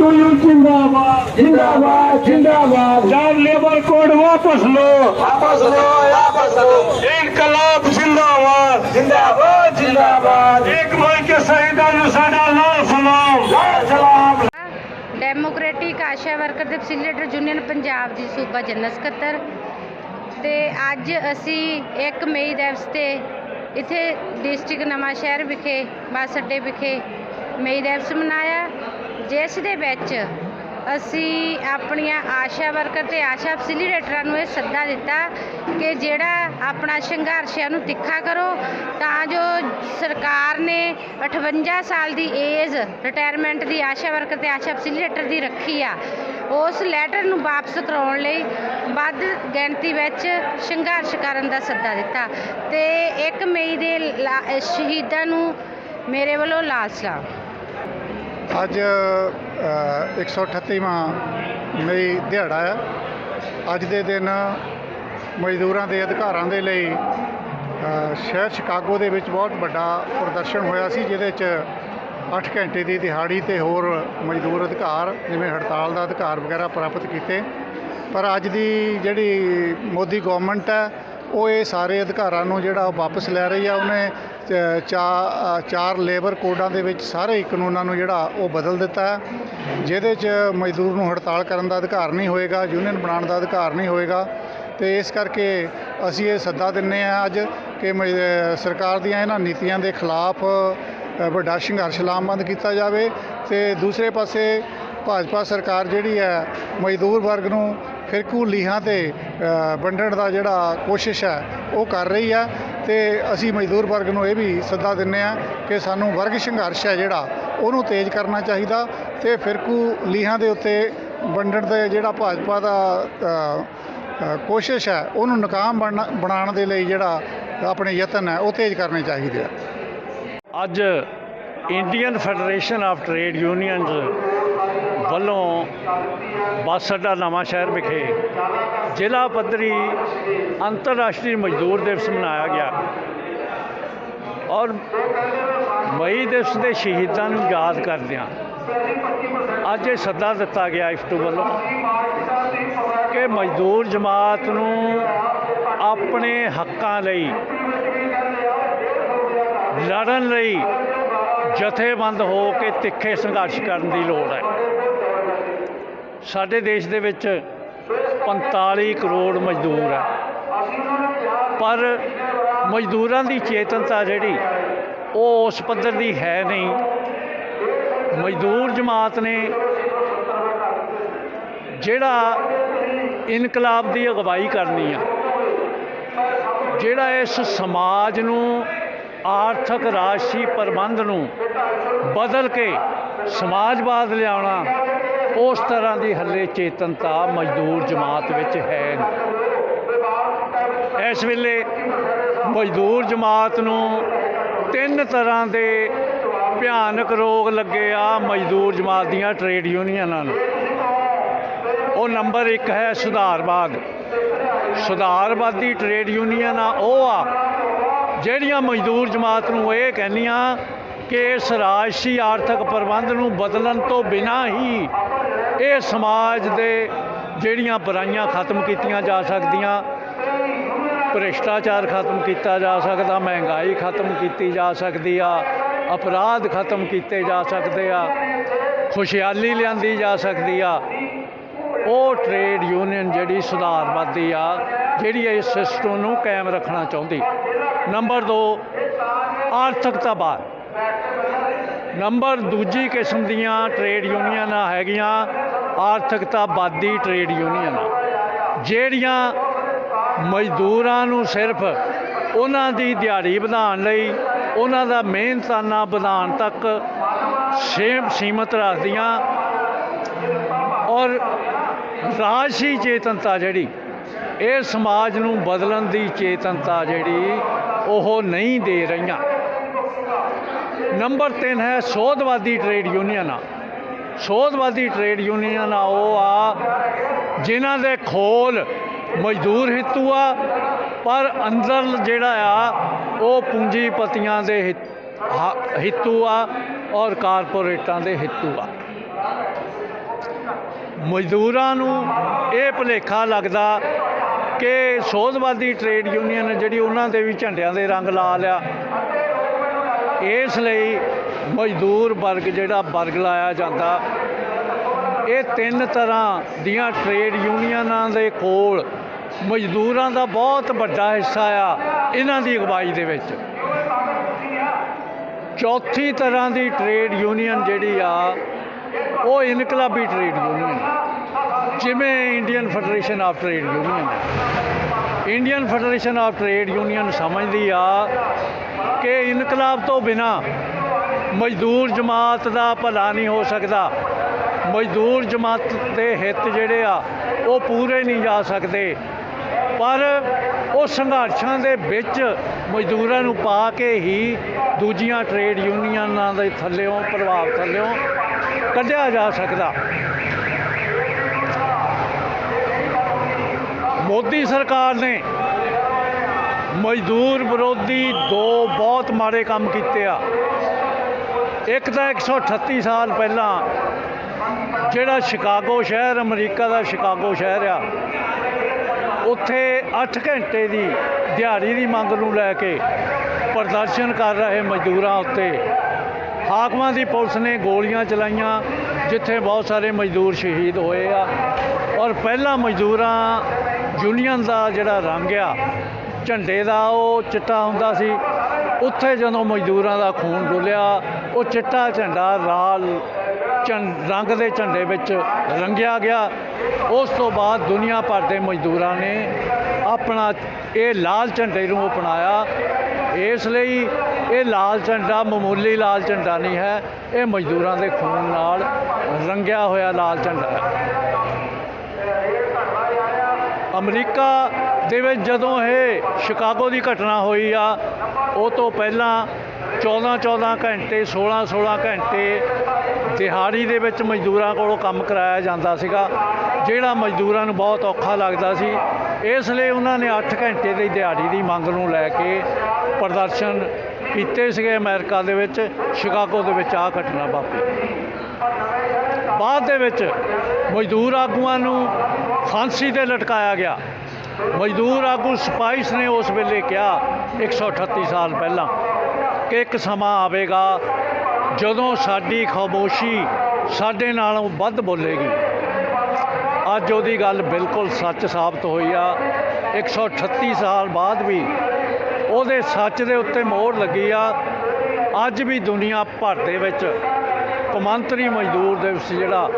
You ਜਿੰਦਾਬਾਦ ਜਿੰਦਾਬਾਦ ਜਿੰਦਾਬਾਦ। ਚਾਰ ਲੇਬਰ ਕੋਡ ਵਾਪਸ लो ਵਾਪਸ ਲੋ ਵਾਪਸ ਲੋ ਇਨਕਲਾਬ ਜਿੰਦਾਬਾਦ। ਜਿੰਦਾਬਾਦ ਜਿੰਦਾਬਾਦ। ਇੱਕ ਮਈ ਕੇ ਸ਼ਹੀਦਾਂ ਨੂੰ ਸਾਡਾ ਲਾਲ ਸਲਾਮ। ਸਲਾਮ। ਡੈਮੋਕ੍ਰੈਟਿਕ ਆਸ਼ਾ ਵਰਕਰ ਤੇ ਫੈਸਿਲੀਟੇਟਰ ਯੂਨੀਅਨ ਪੰਜਾਬ ਦੀ ਸੂਬਾ ਜਨਰਲ ਸਕੱਤਰ। ਤੇ ਅੱਜ ਅਸੀਂ 1 ਮਈ ਦਿਵਸ ਤੇ ਇੱਥੇ ਡਿਸਟ੍ਰਿਕਟ ਨਵਾਂ ਸ਼ਹਿਰ ਵਿਖੇ ਬੱਸ ਅੱਡੇ ਵਿਖੇ ਮਈ ਦਿਵਸ ਮਨਾਇਆ। ਜਿਸ ਦੇ ਵਿੱਚ ਅਸੀਂ ਆਪਣੀਆਂ ਆਸ਼ਾ ਵਰਕਰ ਤੇ ਆਸ਼ਾ ਫੈਸਿਲੀਟੇਟਰਾਂ ਨੂੰ ਇਹ ਸੱਦਾ ਦਿੱਤਾ ਕਿ ਜਿਹੜਾ ਆਪਣਾ ਸੰਘਰਸ਼ ਨੂੰ ਤਿੱਖਾ ਕਰੋ, ਤਾਂ ਜੋ ਸਰਕਾਰ ਨੇ 58 ਸਾਲ ਦੀ ਏਜ ਰਿਟਾਇਰਮੈਂਟ ਦੀ ਆਸ਼ਾ ਵਰਕਰ ਤੇ ਆਸ਼ਾ ਫੈਸਿਲੀਟੇਟਰ ਦੀ ਰੱਖੀ ਆ, ਉਸ ਲੈਟਰ ਨੂੰ ਵਾਪਸ ਕਰਾਉਣ ਲਈ ਵੱਧ ਗਿਣਤੀ ਵਿੱਚ ਸੰਘਰਸ਼ ਕਰਨ ਦਾ ਸੱਦਾ ਦਿੱਤਾ ਤੇ 1 ਮਈ ਦੇ ਲਾ- ਸ਼ਹੀਦਾਂ ਨੂੰ ਮੇਰੇ ਵੱਲੋਂ ਲਾਲ ਸਲਾਮ। ਅੱਜ ਅ, 138ਵਾਂ ਮਈ ਦਿਹਾੜਾ ਹੈ। ਅੱਜ ਦੇ ਦਿਨ ਮਜ਼ਦੂਰਾਂ ਦੇ ਅਧਿਕਾਰਾਂ ਦੇ ਲਈ ਸ਼ਹਿਰ ਸ਼ਿਕਾਗੋ ਦੇ ਵਿੱਚ ਬਹੁਤ ਵੱਡਾ ਪ੍ਰਦਰਸ਼ਨ ਹੋਇਆ ਸੀ ਜਿਹਦੇ 'ਚ 8 ਘੰਟੇ ਦੀ ਦਿਹਾੜੀ ਤੇ ਹੋਰ ਮਜ਼ਦੂਰ ਅਧਿਕਾਰ ਜਿਵੇਂ ਹੜਤਾਲ ਦਾ ਅਧਿਕਾਰ ਵਗੈਰਾ ਪ੍ਰਾਪਤ ਕੀਤੇ। ਪਰ ਅੱਜ ਦੀ ਜਿਹੜੀ ਮੋਦੀ ਗਵਰਨਮੈਂਟ ਹੈ ਉਹ ਇਹ ਸਾਰੇ ਅਧਿਕਾਰਾਂ ਨੂੰ ਜਿਹੜਾ ਉਹ ਵਾਪਸ ਲੈ ਰਹੀ ਆ। ਉਹਨੇ ਚਾ ਚਾਰ ਲੇਬਰ ਕੋਡਾਂ ਦੇ ਵਿੱਚ ਸਾਰੇ ਕਾਨੂੰਨਾਂ ਨੂੰ ਜਿਹੜਾ ਉਹ ਬਦਲ ਦਿੱਤਾ ਹੈ, ਜਿਹਦੇ 'ਚ ਮਜ਼ਦੂਰ ਨੂੰ ਹੜਤਾਲ ਕਰਨ ਦਾ ਅਧਿਕਾਰ ਨਹੀਂ ਹੋਏਗਾ, ਯੂਨੀਅਨ ਬਣਾਉਣ ਦਾ ਅਧਿਕਾਰ ਨਹੀਂ ਹੋਏਗਾ। ਤੇ ਇਸ ਕਰਕੇ ਅਸੀਂ ਇਹ ਸੱਦਾ ਦਿੰਨੇ ਆ ਅੱਜ ਕਿ ਮ- ਸਰਕਾਰ ਦੀਆਂ ਇਹਨਾਂ ਨੀਤੀਆਂ ਦੇ ਖਿਲਾਫ ਵੱਡਾ ਸੰਘਰਸ਼ ਲਾਮਬੰਦ ਕੀਤਾ ਜਾਵੇ। ਤੇ ਦੂਸਰੇ ਪਾਸੇ ਭਾਜਪਾ ਸਰਕਾਰ ਜਿਹੜੀ ਹੈ, ਮਜ਼ਦੂਰ ਵਰਗ ਨੂੰ ਫਿਰਕੂ ਲੀਹਾਂ ਤੇ ਵੰਡਣ ਦਾ ਜਿਹੜਾ ਕੋਸ਼ਿਸ਼ ਹੈ, ਉਹ ਕਰ ਰਹੀ ਹੈ। ਤੇ ਅਸੀਂ ਮਜ਼ਦੂਰ ਵਰਗ ਨੂੰ ਇਹ ਵੀ ਸੱਦਾ ਦਿੰਨੇ ਆ ਕਿ ਸਾਨੂੰ ਵਰਗ ਸੰਘਰਸ਼ ਹੈ ਜਿਹੜਾ, ਉਹਨੂੰ ਤੇਜ਼ ਕਰਨਾ ਚਾਹੀਦਾ ਤੇ ਫਿਰਕੂ ਲੀਹਾਂ ਦੇ ਉੱਤੇ ਵੰਡਣ ਦੇ ਜਿਹੜਾ ਭਾਜਪਾ ਦਾ ਕੋਸ਼ਿਸ਼ ਹੈ, ਉਹਨੂੰ ਨਾਕਾਮ ਬਣਨਾ- ਬਣਾਉਣ ਦੇ ਲਈ ਜਿਹੜਾ ਆਪਣੇ ਯਤਨ ਹੈ, ਉਹ ਤੇਜ਼ ਕਰਨੇ ਚਾਹੀਦੇ ਆ। ਅੱਜ Indian federation of trade unions ਵੱਲੋਂ ਬੱਸ ਅੱਡਾ ਨਵਾਂ ਸ਼ਹਿਰ ਵਿਖੇ ਜ਼ਿਲ੍ਹਾ ਪੱਧਰੀ ਅੰਤਰਰਾਸ਼ਟਰੀ ਮਜ਼ਦੂਰ ਦਿਵਸ ਮਨਾਇਆ ਗਿਆ। ਔਰ ਮਈ ਦਿਵਸ ਦੇ ਸ਼ਹੀਦਾਂ ਨੂੰ ਯਾਦ ਕਰਦਿਆਂ ਅੱਜ ਇਹ ਸੱਦਾ ਦਿੱਤਾ ਗਿਆ ਇਫਟੂ ਵੱਲੋਂ ਕਿ ਮਜ਼ਦੂਰ ਜਮਾਤ ਨੂੰ ਆਪਣੇ ਹੱਕਾਂ ਲਈ, ਲੜਨ ਲਈ ਜਥੇਬੰਦ ਹੋ ਕੇ ਤਿੱਖੇ ਸੰਘਰਸ਼ ਕਰਨ ਦੀ ਲੋੜ ਹੈ। ਸਾਡੇ ਦੇਸ਼ ਦੇ ਵਿੱਚ 45 ਕਰੋੜ ਮਜ਼ਦੂਰ ਹੈ। ਪਰ ਮਜ਼ਦੂਰਾਂ ਦੀ ਚੇਤਨਤਾ ਜਿਹੜੀ, ਉਹ ਉਸ ਪੱਧਰ ਦੀ ਹੈ ਨਹੀਂ। ਮਜ਼ਦੂਰ ਜਮਾਤ ਨੇ ਜਿਹੜਾ ਇਨਕਲਾਬ ਦੀ ਅਗਵਾਈ ਕਰਨੀ ਆ, ਜਿਹੜਾ ਇਸ ਸਮਾਜ ਨੂੰ ਆਰਥਿਕ ਰਾਸ਼ੀ ਪ੍ਰਬੰਧ ਨੂੰ ਬਦਲ ਕੇ ਸਮਾਜਵਾਦ ਲਿਆਉਣਾ, ਉਸ ਤਰ੍ਹਾਂ ਦੀ ਹੱਲੇ ਚੇਤਨਤਾ ਮਜ਼ਦੂਰ ਜਮਾਤ ਵਿੱਚ ਹੈ ਇਸ ਵੇਲੇ ਮਜ਼ਦੂਰ ਜਮਾਤ ਨੂੰ ਤਿੰਨ ਤਰ੍ਹਾਂ ਦੇ ਭਿਆਨਕ ਰੋਗ ਲੱਗੇ ਆ ਮਜ਼ਦੂਰ ਜਮਾਤ ਦੀਆਂ ਟ੍ਰੇਡ ਯੂਨੀਅਨਾਂ ਨੂੰ। ਉਹ ਨੰਬਰ 1 ਹੈ ਸੁਧਾਰਵਾਦ। ਸੁਧਾਰਵਾਦੀ ਟ੍ਰੇਡ ਯੂਨੀਅਨ ਆ, ਉਹ ਆ ਜਿਹੜੀਆਂ ਮਜ਼ਦੂਰ ਜਮਾਤ ਨੂੰ ਇਹ ਕਹਿੰਦੀਆਂ ਕਿ ਇਸ ਰਾਜਸੀ ਆਰਥਿਕ ਪ੍ਰਬੰਧ ਨੂੰ ਬਦਲਣ ਤੋਂ ਬਿਨਾਂ ਹੀ ਇਹ ਸਮਾਜ ਦੇ ਜਿਹੜੀਆਂ ਬੁਰਾਈਆਂ ਖਤਮ ਕੀਤੀਆਂ ਜਾ ਸਕਦੀਆਂ, ਭ੍ਰਿਸ਼ਟਾਚਾਰ ਖਤਮ ਕੀਤਾ ਜਾ ਸਕਦਾ, ਮਹਿੰਗਾਈ ਖਤਮ ਕੀਤੀ ਜਾ ਸਕਦੀ ਆ, ਅਪਰਾਧ ਖਤਮ ਕੀਤੇ ਜਾ ਸਕਦੇ ਆ ਖੁਸ਼ਹਾਲੀ ਲਿਆਂਦੀ ਜਾ ਸਕਦੀ ਆ, ਉਹ ਟ੍ਰੇਡ ਯੂਨੀਅਨ ਜਿਹੜੀ ਸੁਧਾਰਵਾਦੀ ਆ, ਜਿਹੜੀ ਇਸ ਸਿਸਟਮ ਨੂੰ ਕਾਇਮ ਰੱਖਣਾ ਚਾਹੁੰਦੀ। ਨੰਬਰ 2 ਆਰਥਿਕਤਾਵਾਦ ਨੰਬਰ ਦੂਜੀ ਕਿਸਮ ਦੀਆਂ ਟ੍ਰੇਡ ਯੂਨੀਅਨਾਂ ਹੈਗੀਆਂ ਆਰਥਿਕਤਾਵਾਦੀ ਟ੍ਰੇਡ ਯੂਨੀਅਨਾਂ ਜਿਹੜੀਆਂ ਮਜ਼ਦੂਰਾਂ ਨੂੰ ਸਿਰਫ ਉਹਨਾਂ ਦੀ ਦਿਹਾੜੀ ਵਧਾਉਣ ਲਈ, ਉਹਨਾਂ ਦਾ ਮਿਹਨਤਾਨਾ ਵਧਾਉਣ ਤੱਕ ਸੇਮ, ਸੀਮਤ ਰੱਖਦੀਆਂ। ਔਰ ਰਾਜਸੀ ਚੇਤਨਤਾ ਜਿਹੜੀ, ਇਹ ਸਮਾਜ ਨੂੰ ਬਦਲਣ ਦੀ ਚੇਤਨਤਾ ਜਿਹੜੀ ਉਹ ਨਹੀਂ ਦੇ ਰਹੀਆਂ। ਨੰਬਰ 3 ਹੈ ਸੋਧਵਾਦੀ ਟ੍ਰੇਡ ਯੂਨੀਅਨਾਂ। ਸੋਧਵਾਦੀ ਟ੍ਰੇਡ ਯੂਨੀਅਨਾਂ ਉਹ ਆ ਜਿਨ੍ਹਾਂ ਦੇ ਖੋਲ ਮਜ਼ਦੂਰ ਹਿੱਤੂ ਆ, ਪਰ ਅੰਦਰ ਜਿਹੜਾ ਆ, ਉਹ ਪੂੰਜੀਪਤੀਆਂ ਦੇ ਹਿੱਤ- ਹਿੱਤੂ ਆ ਔਰ ਕਾਰਪੋਰੇਟਾਂ ਦੇ ਹਿੱਤੂ ਆ। ਮਜ਼ਦੂਰਾਂ ਨੂੰ ਇਹ ਭੁਲੇਖਾ ਲੱਗਦਾ ਕਿ ਸੋਧਵਾਦੀ ਟ੍ਰੇਡ ਯੂਨੀਅਨ ਜਿਹੜੀ ਉਹਨਾਂ ਦੇ ਵੀ ਝੰਡਿਆਂ ਦੇ ਰੰਗ ਲਾ ਲਿਆ। ਇਸ ਲਈ ਮਜ਼ਦੂਰ ਵਰਗ ਜਿਹੜਾ ਵਰਗ ਲਾਇਆ ਜਾਂਦਾ, ਇਹ ਤਿੰਨ ਤਰ੍ਹਾਂ ਦੀਆਂ ਟ੍ਰੇਡ ਯੂਨੀਅਨਾਂ ਦੇ ਕੋਲ ਮਜ਼ਦੂਰਾਂ ਦਾ ਬਹੁਤ ਵੱਡਾ ਹਿੱਸਾ ਆ ਇਹਨਾਂ ਦੀ ਅਗਵਾਈ ਦੇ ਵਿੱਚ। ਚੌਥੀ ਤਰ੍ਹਾਂ ਦੀ ਟ੍ਰੇਡ ਯੂਨੀਅਨ ਜਿਹੜੀ ਆ, ਉਹ ਇਨਕਲਾਬੀ ਟ੍ਰੇਡ ਯੂਨੀਅਨ। ਜਿਵੇਂ Indian federation of trade union Indian federation of trade union ਸਮਝਦੀ ਆ ਕਿ ਇਨਕਲਾਬ ਤੋਂ ਬਿਨਾ ਮਜ਼ਦੂਰ ਜਮਾਤ ਦਾ ਭਲਾ ਨਹੀਂ ਹੋ ਸਕਦਾ। ਮਜ਼ਦੂਰ ਜਮਾਤ ਦੇ ਹਿੱਤ ਜਿਹੜੇ ਆ, ਉਹ ਪੂਰੇ ਨਹੀਂ ਜਾ ਸਕਦੇ। ਪਰ ਉਹ ਸੰਘਰਸ਼ਾਂ ਦੇ ਵਿੱਚ ਮਜ਼ਦੂਰਾਂ ਨੂੰ ਪਾ ਕੇ ਹੀ ਦੂਜੀਆਂ ਟ੍ਰੇਡ ਯੂਨੀਅਨਾਂ ਦੇ ਥੱਲਿਓਂ, ਪ੍ਰਭਾਵ ਥੱਲਿਓਂ ਕੱਢਿਆ ਜਾ ਸਕਦਾ। ਮੋਦੀ ਸਰਕਾਰ ਨੇ ਮਜ਼ਦੂਰ ਵਿਰੋਧੀ ਦੋ ਬਹੁਤ ਮਾੜੇ ਕੰਮ ਕੀਤੇ ਆ। ਇੱਕ ਤਾਂ 138 ਸਾਲ ਪਹਿਲਾਂ ਜਿਹੜਾ ਸ਼ਿਕਾਗੋ ਸ਼ਹਿਰ, ਅਮਰੀਕਾ ਦਾ ਸ਼ਿਕਾਗੋ ਸ਼ਹਿਰ ਆ, ਉੱਥੇ 8 ਘੰਟੇ ਦੀ ਦਿਹਾੜੀ ਦੀ ਮੰਗ ਨੂੰ ਲੈ ਕੇ ਪ੍ਰਦਰਸ਼ਨ ਕਰ ਰਹੇ ਮਜ਼ਦੂਰਾਂ ਉੱਤੇ। ਹਾਕਮਾਂ ਦੀ ਪੁਲਿਸ ਨੇ ਗੋਲੀਆਂ ਚਲਾਈਆਂ, ਜਿੱਥੇ ਬਹੁਤ ਸਾਰੇ ਮਜ਼ਦੂਰ ਸ਼ਹੀਦ ਹੋਏ ਆ। ਔਰ ਪਹਿਲਾਂ ਮਜ਼ਦੂਰਾਂ ਯੂਨੀਅਨ ਦਾ ਜਿਹੜਾ ਰੰਗ ਆ, ਝੰਡੇ ਦਾ ਉਹ ਚਿੱਟਾ ਹੁੰਦਾ ਸੀ। ਉੱਥੇ ਜਦੋਂ ਮਜ਼ਦੂਰਾਂ ਦਾ ਖੂਨ ਡੁੱਲਿਆ, ਉਹ ਚਿੱਟਾ ਝੰਡਾ ਲਾਲ ਝੰ, ਰੰਗ ਦੇ ਝੰਡੇ ਵਿੱਚ ਰੰਗਿਆ ਗਿਆ। ਉਸ ਤੋਂ ਬਾਅਦ ਦੁਨੀਆ ਭਰ ਦੇ ਮਜ਼ਦੂਰਾਂ ਨੇ ਆਪਣਾ ਇਹ ਲਾਲ ਝੰਡੇ ਨੂੰ ਅਪਣਾਇਆ। ਇਸ ਲਈ ਇਹ ਲਾਲ ਝੰਡਾ ਮਾਮੂਲੀ ਲਾਲ ਝੰਡਾ ਨਹੀਂ ਹੈ, ਇਹ ਮਜ਼ਦੂਰਾਂ ਦੇ ਖੂਨ ਨਾਲ ਰੰਗਿਆ ਹੋਇਆ ਲਾਲ ਝੰਡਾ ਹੈ। ਅਮਰੀਕਾ ਦੇ ਵਿੱਚ ਜਦੋਂ ਇਹ ਸ਼ਿਕਾਗੋ ਦੀ ਘਟਨਾ ਹੋਈ ਆ, ਉਹ ਤੋਂ ਪਹਿਲਾਂ 14 14 ਘੰਟੇ 16 16 ਘੰਟੇ ਦਿਹਾੜੀ ਦੇ ਵਿੱਚ ਮਜ਼ਦੂਰਾਂ ਕੋਲੋਂ ਕੰਮ ਕਰਾਇਆ ਜਾਂਦਾ ਸੀਗਾ, ਜਿਹੜਾ ਮਜ਼ਦੂਰਾਂ ਨੂੰ ਬਹੁਤ ਔਖਾ ਲੱਗਦਾ ਸੀ। ਇਸ ਲਈ ਉਹਨਾਂ ਨੇ 8 ਘੰਟੇ ਦੀ ਦਿਹਾੜੀ ਦੀ ਮੰਗ ਨੂੰ ਲੈ ਕੇ ਪ੍ਰਦਰਸ਼ਨ ਕੀਤੇ ਸੀਗੇ ਅਮਰੀਕਾ ਦੇ ਵਿੱਚ, ਸ਼ਿਕਾਗੋ ਦੇ ਵਿੱਚ ਆ ਘਟਨਾ ਵਾਪਰੀ। ਦੇ ਵਿੱਚ ਮਜ਼ਦੂਰ ਆਗੂਆਂ ਨੂੰ ਫਾਂਸੀ ਤੇ ਲਟਕਾਇਆ ਗਿਆ। ਮਜ਼ਦੂਰ ਆਗੂ ਸਪਾਈਸ ਨੇ ਉਸ ਵੇਲੇ ਕਿਹਾ 138 ਸਾਲ ਪਹਿਲਾਂ ਕਿ ਇੱਕ ਸਮਾਂ ਆਵੇਗਾ ਜਦੋਂ ਸਾਡੀ ਖਾਮੋਸ਼ੀ ਸਾਡੇ ਨਾਲੋਂ ਵੱਧ ਬੋਲੇਗੀ। ਅੱਜ ਉਹਦੀ ਗੱਲ ਬਿਲਕੁਲ ਸੱਚ ਸਾਬਤ ਹੋਈ ਆ। 138 ਸਾਲ ਬਾਅਦ ਵੀ ਉਹਦੇ ਸੱਚ ਦੇ ਉੱਤੇ ਮੋਹਰ ਲੱਗੀ ਆ। ਅੱਜ ਵੀ ਦੁਨੀਆ ਭਰ ਦੇ ਵਿੱਚ ਕੌਮਾਂਤਰੀ ਮਜ਼ਦੂਰ ਦਿਵਸ ਜਿਹੜਾ,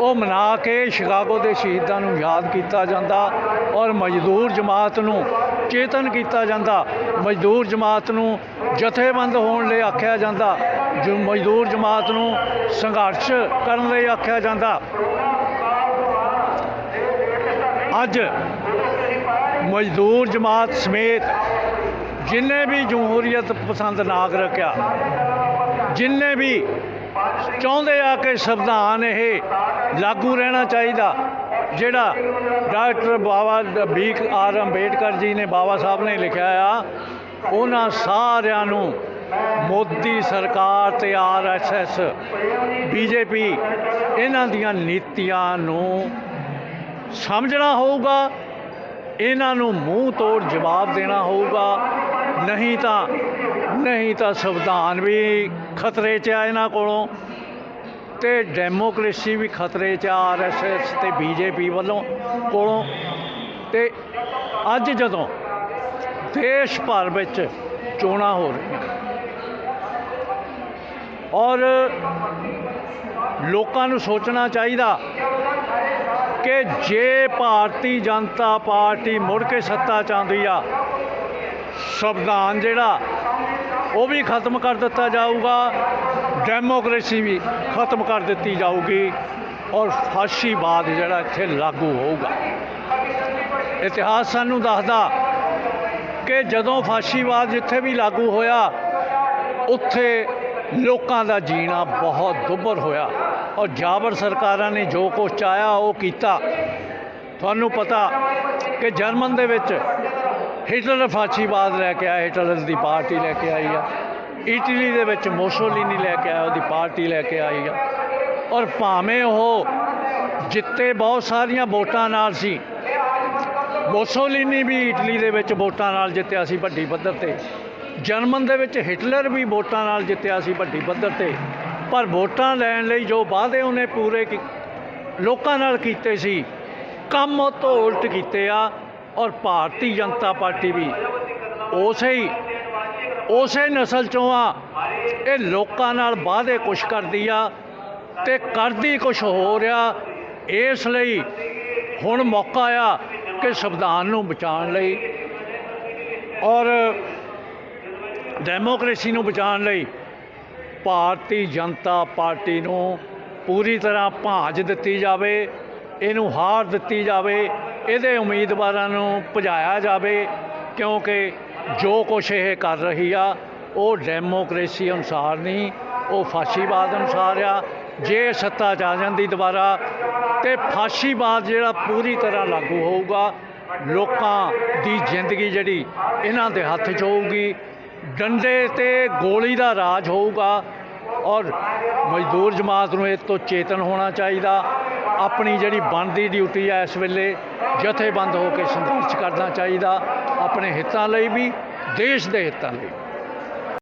ਉਹ ਮਨਾ ਕੇ ਸ਼ਿਕਾਗੋ ਦੇ ਸ਼ਹੀਦਾਂ ਨੂੰ ਯਾਦ ਕੀਤਾ ਜਾਂਦਾ ਔਰ ਮਜ਼ਦੂਰ ਜਮਾਤ ਨੂੰ ਚੇਤਨ ਕੀਤਾ ਜਾਂਦਾ। ਮਜ਼ਦੂਰ ਜਮਾਤ ਨੂੰ ਜਥੇਬੰਦ ਹੋਣ ਲਈ ਆਖਿਆ ਜਾਂਦਾ। ਜੋ ਮਜ਼ਦੂਰ ਜਮਾਤ ਨੂੰ ਸੰਘਰਸ਼ ਕਰਨ ਲਈ ਆਖਿਆ ਜਾਂਦਾ। ਅੱਜ ਮਜ਼ਦੂਰ ਜਮਾਤ ਸਮੇਤ ਜਿੰਨੇ ਵੀ ਜਮਹੂਰੀਅਤ ਪਸੰਦ ਨਾਗਰਿਕ ਆ ਜਿੰਨੇ ਵੀ ਚਾਹੁੰਦੇ ਆ ਕਿ ਸੰਵਿਧਾਨ ਇਹ ਲਾਗੂ ਰਹਿਣਾ ਚਾਹੀਦਾ, ਜਿਹੜਾ doctor Baba B R Ambedkar ji ਨੇ ਬਾਬਾ ਸਾਹਿਬ ਨੇ ਲਿਖਿਆ ਆ, ਉਹਨਾਂ ਸਾਰਿਆਂ ਨੂੰ ਮੋਦੀ ਸਰਕਾਰ ਤੇ ਆਰਐਸਐਸ ਬੀਜੇਪੀ ਇਹਨਾਂ ਦੀਆਂ ਨੀਤੀਆਂ ਨੂੰ ਸਮਝਣਾ ਹੋਊਗਾ, ਇਹਨਾਂ ਨੂੰ ਮੂੰਹ ਤੋੜ ਜਵਾਬ ਦੇਣਾ ਹੋਊਗਾ, ਨਹੀਂ ਤਾਂ ਨਹੀਂ ਤਾਂ ਸੰਵਿਧਾਨ ਵੀ ਖਤਰੇ 'ਚ ਆ ਇਹਨਾਂ ਕੋਲੋਂ ਤੇ ਡੈਮੋਕ੍ਰੇਸੀ ਵੀ ਖਤਰੇ 'ਚ ਆ ਆਰਐਸਐਸ ਤੇ ਬੀਜੇਪੀ ਵੱਲੋਂ ਕੋਲੋਂ। ਤੇ ਅੱਜ ਜਦੋਂ ਦੇਸ਼ ਭਰ ਵਿੱਚ ਚੋਣਾਂ ਹੋ ਰਹੀਆਂ ਔਰ ਲੋਕਾਂ ਨੂੰ ਸੋਚਣਾ ਚਾਹੀਦਾ ਕਿ ਜੇ ਭਾਰਤੀ ਜਨਤਾ ਪਾਰਟੀ ਮੁੜ ਕੇ ਸੱਤਾ ਚਾਹੁੰਦੀ ਆ, ਸੰਵਿਧਾਨ ਜਿਹੜਾ ਉਹ ਵੀ ਖਤਮ ਕਰ ਦਿੱਤਾ ਜਾਊਗਾ। ਡੈਮੋਕ੍ਰੇਸੀ ਵੀ ਖਤਮ ਕਰ ਦਿੱਤੀ ਜਾਊਗੀ ਔਰ ਫਾਸ਼ੀਵਾਦ ਜਿਹੜਾ ਇੱਥੇ ਲਾਗੂ ਹੋਊਗਾ। ਇਤਿਹਾਸ ਸਾਨੂੰ ਦੱਸਦਾ ਕਿ ਜਦੋਂ ਫਾਸ਼ੀਵਾਦ ਜਿੱਥੇ ਵੀ ਲਾਗੂ ਹੋਇਆ, ਉੱਥੇ ਲੋਕਾਂ ਦਾ ਜੀਣਾ ਬਹੁਤ ਦੁੱਭਰ ਹੋਇਆ ਔਰ ਜਾਬਰ ਸਰਕਾਰਾਂ ਨੇ ਜੋ ਕੁਛ ਚਾਹਿਆ ਉਹ ਕੀਤਾ। ਤੁਹਾਨੂੰ ਪਤਾ ਕਿ ਜਰਮਨ ਦੇ ਵਿੱਚ ਹਿਟਲਰ ਫਾਸ਼ੀਵਾਦ ਲੈ ਕੇ ਆਇਆ, ਹਿਟਲਰ ਦੀ ਪਾਰਟੀ ਲੈ ਕੇ ਆਈ ਆ। ਇਟਲੀ ਦੇ ਵਿੱਚ ਮੋਸੋਲੀਨੀ ਲੈ ਕੇ ਆਇਆ, ਉਹਦੀ ਪਾਰਟੀ ਲੈ ਕੇ ਆਈ ਆ। ਔਰ ਭਾਵੇਂ ਉਹ ਜਿੱਤੇ ਬਹੁਤ ਸਾਰੀਆਂ ਵੋਟਾਂ ਨਾਲ ਸੀ, ਮੋਸੋਲੀਨੀ ਵੀ ਇਟਲੀ ਦੇ ਵਿੱਚ ਵੋਟਾਂ ਨਾਲ ਜਿੱਤਿਆ ਸੀ ਵੱਡੀ ਪੱਧਰ ਤੇ। ਜਰਮਨ ਦੇ ਵਿੱਚ ਹਿਟਲਰ ਵੀ ਵੋਟਾਂ ਨਾਲ ਜਿੱਤਿਆ ਸੀ ਵੱਡੀ ਪੱਧਰ ਤੇ। ਪਰ ਵੋਟਾਂ ਲੈਣ ਲਈ ਜੋ ਵਾਅਦੇ ਉਹਨੇ ਪੂਰੇ ਕੀ- ਲੋਕਾਂ ਨਾਲ ਕੀਤੇ ਸੀ, ਕੰਮ ਉਹ ਤੋਂ ਉਲਟ ਕੀਤੇ ਆ। ਔਰ ਭਾਰਤੀ ਜਨਤਾ ਪਾਰਟੀ ਵੀ ਉਸੇ ਹੀ, ਉਸੇ ਨਸਲ ਚੋਂ ਆ। ਇਹ ਲੋਕਾਂ ਨਾਲ ਵਾਅਦੇ ਕੁਛ ਕਰਦੀ ਆ ਤੇ ਕਰਦੀ ਕੁਛ ਹੋ ਰਿਹਾ ਇਸ ਲਈ ਹੁਣ ਮੌਕਾ ਆ ਕਿ ਸੰਵਿਧਾਨ ਨੂੰ ਬਚਾਉਣ ਲਈ ਔਰ ਡੈਮੋਕ੍ਰੇਸੀ ਨੂੰ ਬਚਾਉਣ ਲਈ ਭਾਰਤੀ ਜਨਤਾ ਪਾਰਟੀ ਨੂੰ ਪੂਰੀ ਤਰ੍ਹਾਂ ਭਾਂਜ ਦਿੱਤੀ ਜਾਵੇ, ਇਹਨੂੰ ਹਾਰ ਦਿੱਤੀ ਜਾਵੇ। ਇਹਦੇ ਉਮੀਦਵਾਰਾਂ ਨੂੰ ਭਜਾਇਆ ਜਾਵੇ, ਕਿਉਂਕਿ ਜੋ ਕੁਛ ਇਹ ਕਰ ਰਹੀ ਆ, ਉਹ ਡੈਮੋਕ੍ਰੇਸੀ ਅਨੁਸਾਰ ਨਹੀਂ, ਉਹ ਫਾਸ਼ੀਵਾਦ ਅਨੁਸਾਰ ਆ। ਜੇ ਸੱਤਾ 'ਚ ਆ ਜਾਂਦੀ ਦੁਬਾਰਾ, ਤੇ ਫਾਸ਼ੀਵਾਦ ਜਿਹੜਾ ਪੂਰੀ ਤਰ੍ਹਾਂ ਲਾਗੂ ਹੋਊਗਾ, ਲੋਕਾਂ ਦੀ ਜ਼ਿੰਦਗੀ ਜਿਹੜੀ ਇਹਨਾਂ ਦੇ ਹੱਥ 'ਚ ਹੋਊਗੀ। ਡੰਡੇ ਤੇ ਗੋਲੀ ਦਾ ਰਾਜ ਹੋਊਗਾ ਔਰ ਮਜ਼ਦੂਰ ਜਮਾਤ ਨੂੰ ਇਹ ਤੋਂ ਚੇਤਨ ਹੋਣਾ ਚਾਹੀਦਾ। ਆਪਣੀ ਜਿਹੜੀ ਬਣਦੀ ਡਿਊਟੀ ਹੈ ਇਸ ਵੇਲੇ ਜਥੇਬੰਦ ਹੋ ਕੇ ਸੰਘਰਸ਼ ਕਰਨਾ ਚਾਹੀਦਾ, ਆਪਣੇ ਹਿੱਤਾਂ ਲਈ ਵੀ, ਦੇਸ਼ ਦੇ ਹਿੱਤਾਂ ਲਈ